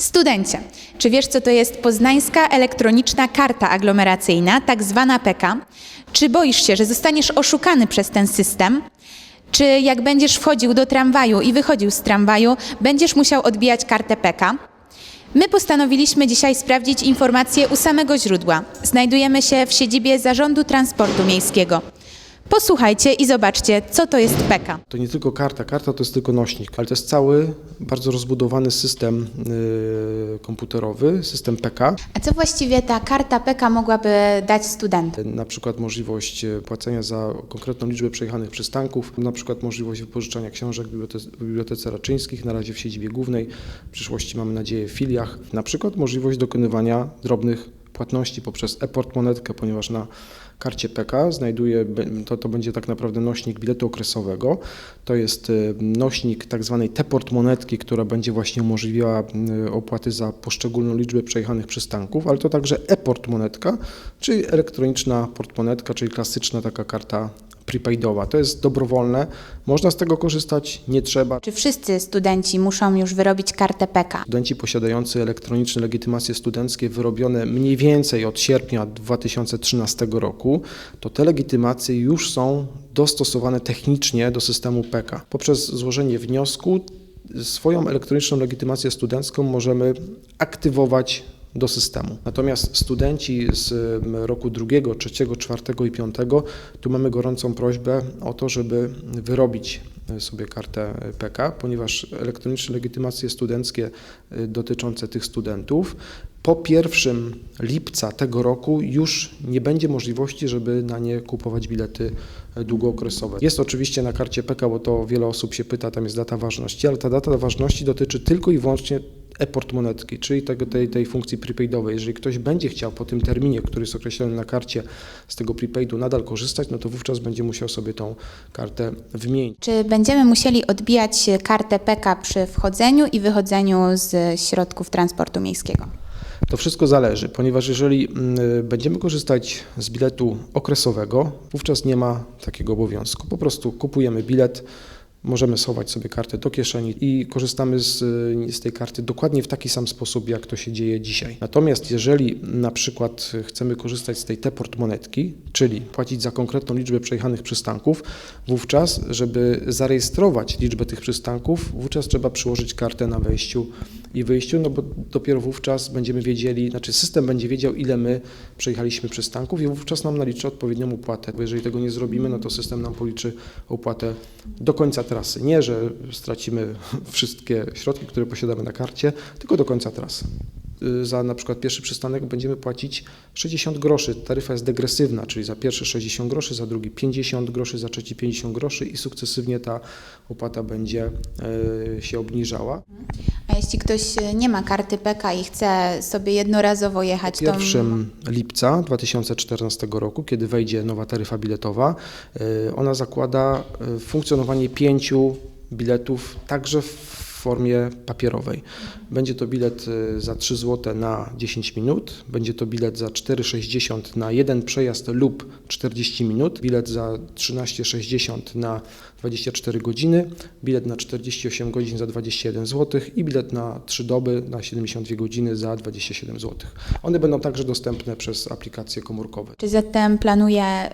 Studencie, czy wiesz, co to jest poznańska elektroniczna karta aglomeracyjna, tak zwana PK? Czy boisz się, że zostaniesz oszukany przez ten system? Czy jak będziesz wchodził do tramwaju i wychodził z tramwaju, będziesz musiał odbijać kartę PK? My postanowiliśmy dzisiaj sprawdzić informacje u samego źródła. Znajdujemy się w siedzibie Zarządu Transportu Miejskiego. Posłuchajcie i zobaczcie, co to jest PK. To nie tylko karta, karta to jest tylko nośnik, ale to jest cały bardzo rozbudowany system y, komputerowy, system PK. A co właściwie ta karta PK mogłaby dać studentom? Na przykład możliwość e, płacenia za konkretną liczbę przejechanych przystanków, na przykład możliwość wypożyczania książek w bibliotece, w bibliotece Raczyńskich, na razie w siedzibie głównej, w przyszłości mamy nadzieję w filiach, na przykład możliwość dokonywania drobnych płatności poprzez e-portmonetkę, ponieważ na karcie PK znajduje, to, to będzie tak naprawdę nośnik biletu okresowego. To jest y, nośnik tak zwanej T-portmonetki, która będzie właśnie umożliwiała y, opłaty za poszczególną liczbę przejechanych przystanków, ale to także e-portmonetka, czyli elektroniczna portmonetka, czyli klasyczna taka karta prepaidowa. To jest dobrowolne, można z tego korzystać, nie trzeba. Czy wszyscy studenci muszą już wyrobić kartę PK? Studenci posiadający elektroniczne legitymacje studenckie wyrobione mniej więcej od sierpnia 2013 roku, to te legitymacje już są dostosowane technicznie do systemu PK. Poprzez złożenie wniosku swoją elektroniczną legitymację studencką możemy aktywować do systemu. Natomiast studenci z roku drugiego, trzeciego, czwartego i piątego, tu mamy gorącą prośbę o to, żeby wyrobić sobie kartę PK, ponieważ elektroniczne legitymacje studenckie y, dotyczące tych studentów po 1 lipca tego roku już nie będzie możliwości, żeby na nie kupować bilety długookresowe. Jest oczywiście na karcie PK, bo to wiele osób się pyta, tam jest data ważności, ale ta data ważności dotyczy tylko i wyłącznie e-portmonetki, czyli tego, tej, tej funkcji prepaidowej. Jeżeli ktoś będzie chciał po tym terminie, który jest określony na karcie z tego prepaidu nadal korzystać, no to wówczas będzie musiał sobie tą kartę wymienić. Czy będziemy musieli odbijać kartę PK przy wchodzeniu i wychodzeniu z środków transportu miejskiego? To wszystko zależy, ponieważ jeżeli mm, będziemy korzystać z biletu okresowego, wówczas nie ma takiego obowiązku. Po prostu kupujemy bilet, możemy schować sobie kartę do kieszeni i korzystamy z, z, tej karty dokładnie w taki sam sposób, jak to się dzieje dzisiaj. Natomiast jeżeli na przykład chcemy korzystać z tej T-portmonetki, czyli płacić za konkretną liczbę przejechanych przystanków, wówczas, żeby zarejestrować liczbę tych przystanków, wówczas trzeba przyłożyć kartę na wejściu i wyjściu, no bo dopiero wówczas będziemy wiedzieli, znaczy system będzie wiedział, ile my przejechaliśmy przystanków i wówczas nam naliczy odpowiednią opłatę. Bo jeżeli tego nie zrobimy, no to system nam policzy opłatę do końca trasy. Nie, że stracimy wszystkie środki, które posiadamy na karcie, tylko do końca trasy. Y, za na przykład pierwszy przystanek będziemy płacić 60 groszy. Taryfa jest degresywna, czyli za pierwszy 60 groszy, za drugi 50 groszy, za trzeci 50 groszy i sukcesywnie ta opłata będzie y, się obniżała. A jeśli ktoś nie ma karty PK i chce sobie jednorazowo jechać, to... 1 lipca 2014 roku, kiedy wejdzie nowa taryfa biletowa, y, ona zakłada funkcjonowanie pięciu biletów także w formie papierowej. Będzie to bilet y, za 3 zł na 10 minut, będzie to bilet za 4,60 na jeden przejazd lub 40 minut, bilet za 13,60 na 24 godziny, bilet na 48 godzin za 21 zł i bilet na 3 doby na 72 godziny za 27 zł. One będą także dostępne przez aplikacje komórkowe. Czy zatem planuje y,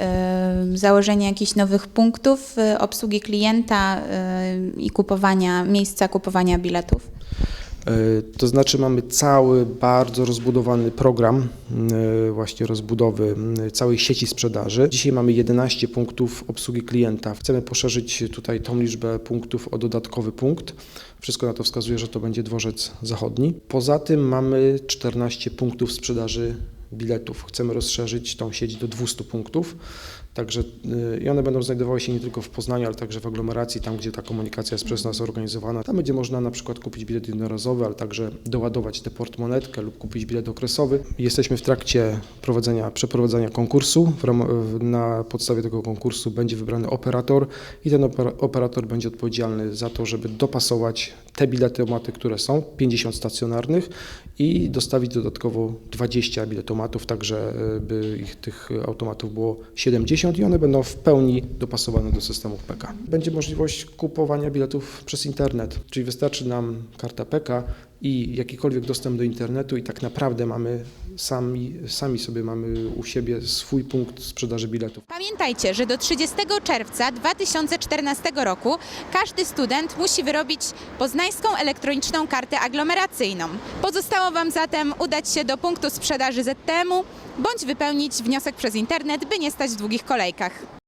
założenie jakichś nowych punktów y, obsługi klienta y, i kupowania, miejsca kupowania biletów? To znaczy mamy cały bardzo rozbudowany program właśnie rozbudowy całej sieci sprzedaży. Dzisiaj mamy 11 punktów obsługi klienta. Chcemy poszerzyć tutaj tą liczbę punktów o dodatkowy punkt. Wszystko na to wskazuje, że to będzie dworzec zachodni. Poza tym mamy 14 punktów sprzedaży biletów. Chcemy rozszerzyć tą sieć do 200 punktów. Także y, i one będą znajdowały się nie tylko w Poznaniu, ale także w aglomeracji, tam gdzie ta komunikacja jest przez nas organizowana. Tam będzie można na przykład kupić bilet jednorazowy, ale także doładować tę portmonetkę lub kupić bilet okresowy. Jesteśmy w trakcie prowadzenia, przeprowadzania konkursu. Na podstawie tego konkursu będzie wybrany operator i ten operator będzie odpowiedzialny za to, żeby dopasować te bilety omaty, które są, 50 stacjonarnych i dostawić dodatkowo 20 biletomatów, tak żeby ich tych automatów było 70 i one będą w pełni dopasowane do systemów PK. Będzie możliwość kupowania biletów przez internet, czyli wystarczy nam karta PK i jakikolwiek dostęp do internetu i tak naprawdę mamy sami, sami sobie mamy u siebie swój punkt sprzedaży biletów. Pamiętajcie, że do 30 czerwca 2014 roku każdy student musi wyrobić poznańską elektroniczną kartę aglomeracyjną. Pozostało Wam zatem udać się do punktu sprzedaży ZTM-u bądź wypełnić wniosek przez internet, by nie stać w długich kolejkach.